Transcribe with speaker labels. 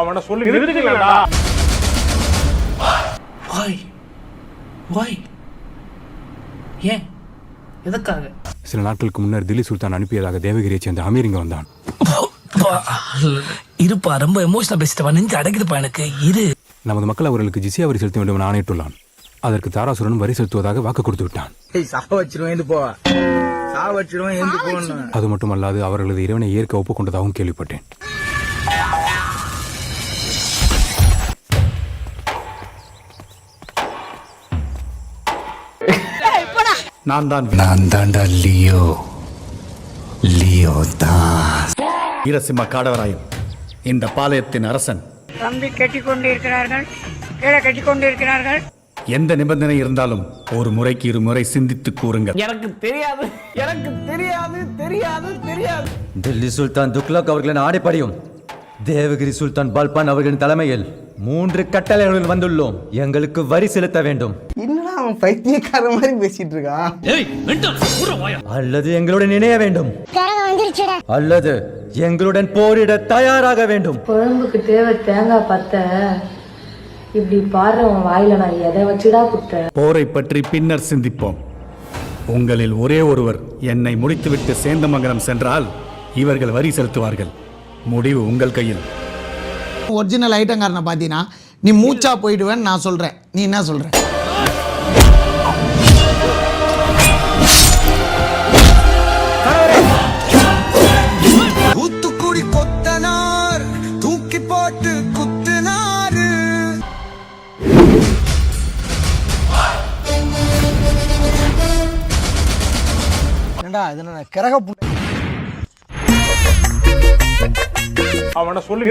Speaker 1: அவனை சொல்லி நிறுத்துக்கலடா
Speaker 2: வாய் வாய் ஏன்? எதற்காக
Speaker 3: சில நாட்களுக்கு முன்னர் தில்லி சுல்தான் அனுப்பியதாக தேவகிரியை சேர்ந்த அமீர் இங்க வந்தான்.
Speaker 2: இருப்பா ரொம்ப எமோஷனல் பேசிட்டப்பா நெஞ்சு அடைக்குதுப்பா எனக்கு. இரு.
Speaker 3: நமது மக்கள் அவர்களுக்கு ஜிசியா வரி செலுத்த வேண்டும் என ஆணையிட்டுள்ளான். அதற்கு தாராசுரனும் வரி செலுத்துவதாக வாக்கு கொடுத்து விட்டான். அது மட்டுமல்லாது அவர்களது இறைவனை ஏற்க ஒப்புக்கொண்டதாகவும் கேள்விப்பட்டேன்.
Speaker 4: நான் தான்
Speaker 5: நான் தாண்டா லியோ. லியோ தான்
Speaker 4: வீரசிம்ம காடவராயன் இந்த பாளையத்தின் அரசன்.
Speaker 6: தம்பி கட்டிக்கொண்டிருக்கிறார்கள் கீழே கட்டிக்கொண்டிருக்கிறார்கள்
Speaker 4: எந்த நிபந்தனை இருந்தாலும் ஒரு முறைக்கு இரு முறை சிந்தித்து கூறுங்கள்.
Speaker 2: எனக்கு தெரியாது எனக்கு தெரியாது தெரியாது தெரியாது.
Speaker 7: டெல்லி சுல்தான் துக்லக் அவர்களின் ஆணைப்படியும் தேவகிரி சுல்தான் பல்பான் அவர்களின் தலைமையில் மூன்று கட்டளைகளுடன் வந்துள்ளோம். எங்களுக்கு வரி செலுத்த வேண்டும்.
Speaker 8: அவன் பைத்தியக்கார மாதிரி பேசிட்டு இருக்கான்.
Speaker 7: அல்லது எங்களுடன் இணைய வேண்டும். அல்லது எங்களுடன் போரிட தயாராக வேண்டும்.
Speaker 9: குழம்புக்கு தேவை தேங்காய் பத்த இப்படி பாடுற உன் வாயில நான் எதை வச்சுடா குத்த
Speaker 4: போரை பற்றி பின்னர் சிந்திப்போம். உங்களில் ஒரே ஒருவர் என்னை முடித்துவிட்டு சேந்தமங்கலம் சென்றால் இவர்கள் வரி செலுத்துவார்கள். முடிவு உங்கள் கையில்.
Speaker 8: ஒரிஜினல் ஐட்டங்காரனை பார்த்தீங்கன்னா நீ மூச்சா போயிடுவேன்னு நான் சொல்றேன். நீ என்ன சொல்ற? என்னடா இது என்ன கிரக
Speaker 1: அவனை சொல்லி